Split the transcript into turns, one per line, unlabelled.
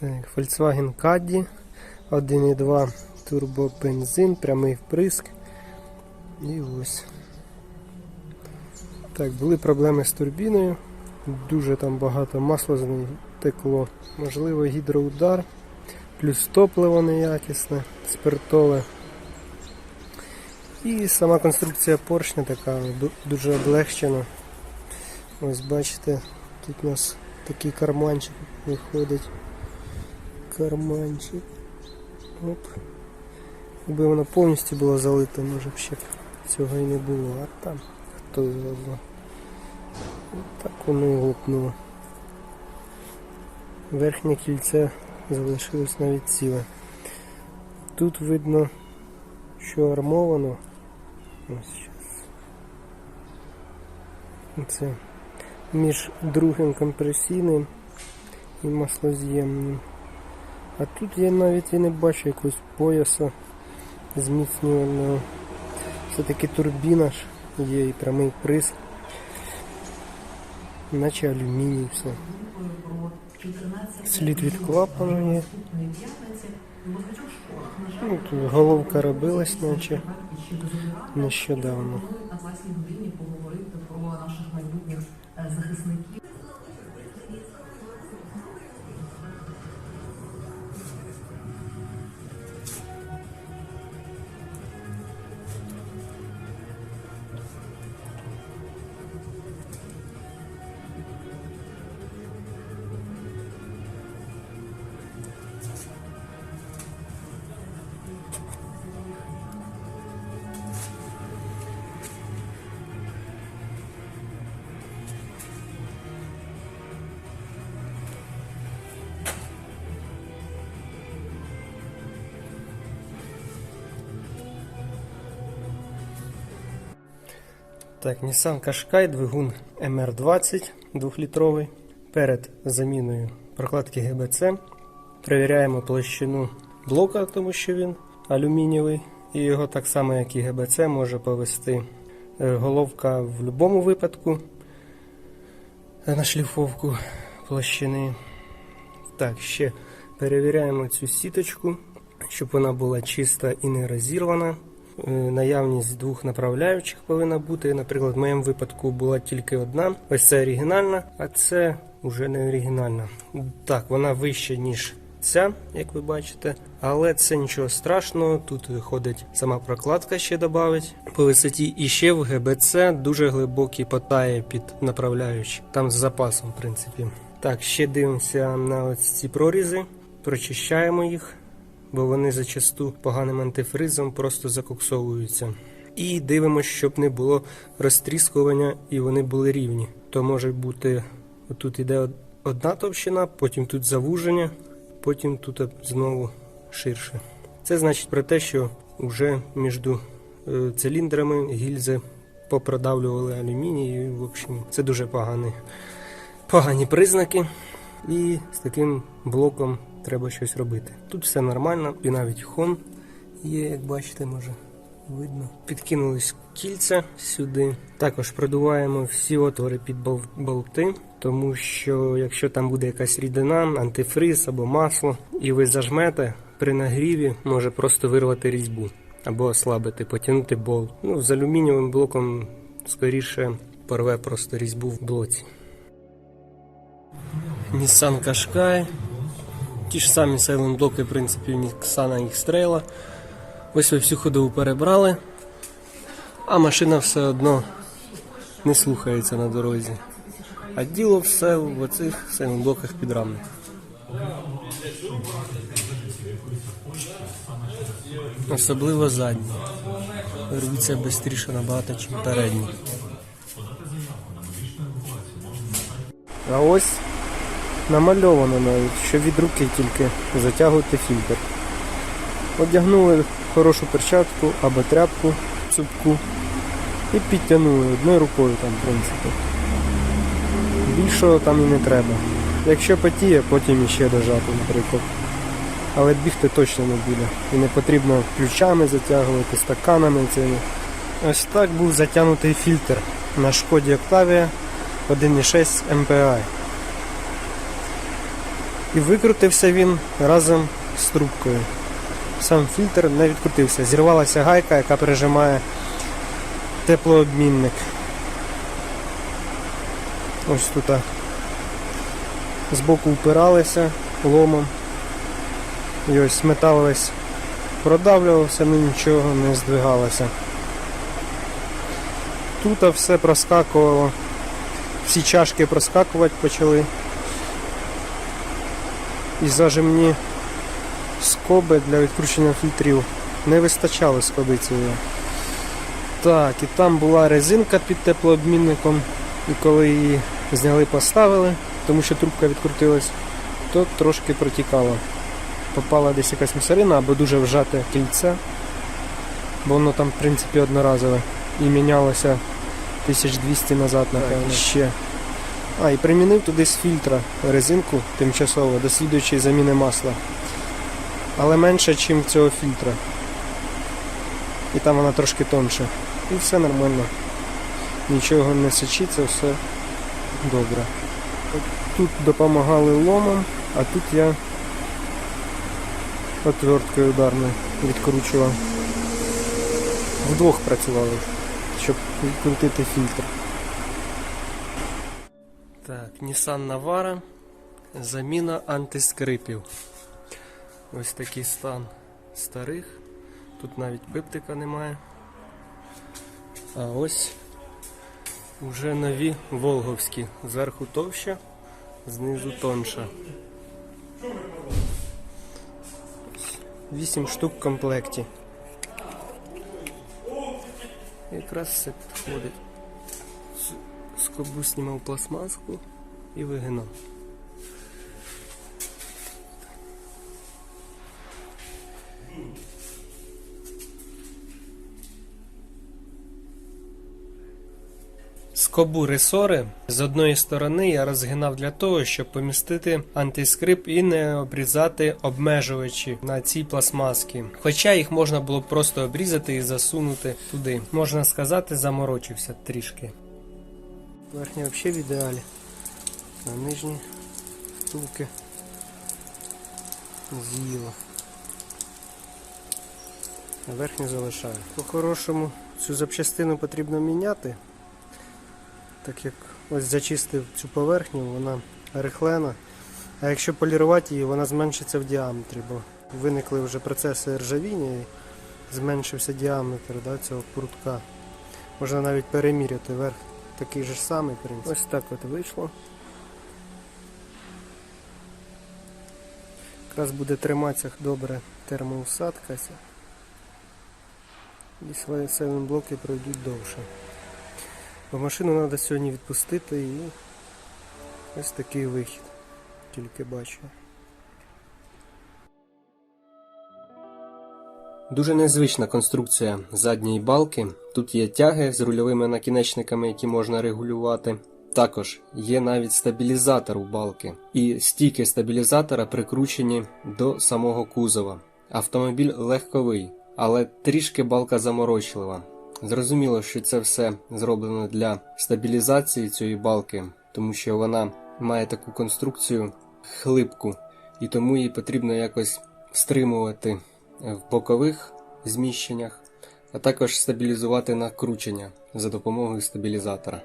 Так, Volkswagen Caddy 1.2 турбобензин, прямий вприск. І ось. Так, були проблеми з турбіною. Дуже там багато масла з неї текло. Можливо, гідроудар, плюс топливо неякісне, спиртове. І сама конструкція поршня така дуже облегчена. Ось бачите, тут у нас такий карманчик виходить. Карманчик. Оп. Якби воно повністю було залито, може б ще цього і не було, а там хто його знає. Так воно і лопнуло. Верхнє кільце залишилось навіть ціле. Тут видно, що армовано. Ось зараз. Це між другим компресійним і маслоз'ємним. А тут я навіть і не бачу якогось пояса зміцнювального. Все-таки турбіна ж є і прямий приз. Наче алюміній все. Слід від клапану є. Ну, тут головка робилась, наче нещодавно. Так, Nissan Qashqai, двигун MR20 2-літровий. Перед заміною прокладки ГБЦ перевіряємо площину блока, тому що він алюмінієвий. І його так само, як і ГБЦ, може повести е, головка в будь-якому випадку на шліфовку площини. Так, ще перевіряємо цю сіточку, щоб вона була чиста і не розірвана. Е, Наявність двох направляючих повинна бути. Наприклад, в моєму випадку була тільки одна. Ось це оригінальна, а це вже не оригінальна. Так, вона вища, ніж ця, як ви бачите. Але це нічого страшного. Тут виходить сама прокладка ще додавить по висоті. І ще в ГБЦ дуже глибокі потаї під направляючі. Там з запасом, в принципі. Так, ще дивимося на ось ці прорізи, прочищаємо їх бо вони зачасту поганим антифризом просто закоксовуються. І дивимося, щоб не було розтріскування і вони були рівні. То може бути отут іде одна товщина, потім тут завуження, потім тут знову ширше. Це значить про те, що вже між е, циліндрами гільзи попродавлювали алюміній. І, в общем, це дуже погані, погані признаки. І з таким блоком треба щось робити. Тут все нормально, і навіть хон є, як бачите, може видно. Підкинулись кільця сюди. Також продуваємо всі отвори під болти, тому що якщо там буде якась рідина, антифриз або масло, і ви зажмете при нагріві, може просто вирвати різьбу або ослабити, потягнути болт. Ну, з алюмінієвим блоком скоріше порве просто різьбу в блоці. Nissan Qashqai. Ті ж самі сейлент-блоки, в принципі, Nissan X-Trail. Ось ви всю ходову перебрали, а машина все одно не слухається на дорозі. А діло все в оцих сейлент-блоках підрамних. Особливо задні. Рвуться швидше набагато, ніж передні. А ось намальовано навіть, що від руки тільки затягувати фільтр. Одягнули хорошу перчатку або тряпку цупку і підтягнули одною рукою там, в принципі. Більшого там і не треба. Якщо потіє, потім іще дожати, наприклад. Але бігти точно не буде. І не потрібно ключами затягувати, стаканами цими. Ось так був затягнутий фільтр на шкоді Octavia 1.6 MPI. І викрутився він разом з трубкою. Сам фільтр не відкрутився. Зірвалася гайка, яка пережимає теплообмінник. Ось тут. Збоку впиралися ломом. І ось метал весь продавлювався, ну нічого не здвигалося. Тут все проскакувало. Всі чашки проскакувати почали. І зажимні скоби для відкручення фільтрів. Не вистачало скоби цієї. Так, і там була резинка під теплообмінником. І коли її зняли, поставили, тому що трубка відкрутилась, то трошки протікало. Попала десь якась мусорина або дуже вжате кільце, бо воно там, в принципі, одноразове. І мінялося 1200 назад, напевно, ще. А, і примінив туди з фільтра резинку тимчасово до слідуючої заміни масла. Але менше, ніж цього фільтра. І там вона трошки тонша. І все нормально. Нічого не сочиться, все добре. Тут допомагали ломом, а тут я отверткою ударною відкручував. Вдвох працювали, щоб відкрутити фільтр. Так, Nissan Navara. Заміна антискрипів. Ось такий стан старих. Тут навіть пиптика немає. А ось уже нові волговські. Зверху товща, знизу тонша. Вісім штук в комплекті. Якраз все підходить. Скобу знімав пластмаску і вигинав. Скобу ресори з одної сторони я розгинав для того, щоб помістити антискрип і не обрізати обмежувачі на цій пластмаски. Хоча їх можна було просто обрізати і засунути туди. Можна сказати, заморочився трішки. Верхня взагалі в ідеалі. А нижні втулки з'їла. А верхню залишаю. По-хорошому цю запчастину потрібно міняти. Так як ось зачистив цю поверхню, вона рихлена. А якщо полірувати її, вона зменшиться в діаметрі, бо виникли вже процеси ржавіння і зменшився діаметр да, цього прутка. Можна навіть переміряти верх такий же самий принцип. Ось так от вийшло. Якраз буде триматися добре термоусадка. І свої блоки пройдуть довше. Бо машину треба сьогодні відпустити і ось такий вихід. Тільки бачу. Дуже незвична конструкція задньої балки. Тут є тяги з рульовими накінечниками, які можна регулювати. Також є навіть стабілізатор у балки, і стійки стабілізатора прикручені до самого кузова. Автомобіль легковий, але трішки балка заморочлива. Зрозуміло, що це все зроблено для стабілізації цієї балки, тому що вона має таку конструкцію хлипку, і тому її потрібно якось стримувати в бокових зміщеннях, а також стабілізувати накручення за допомогою стабілізатора.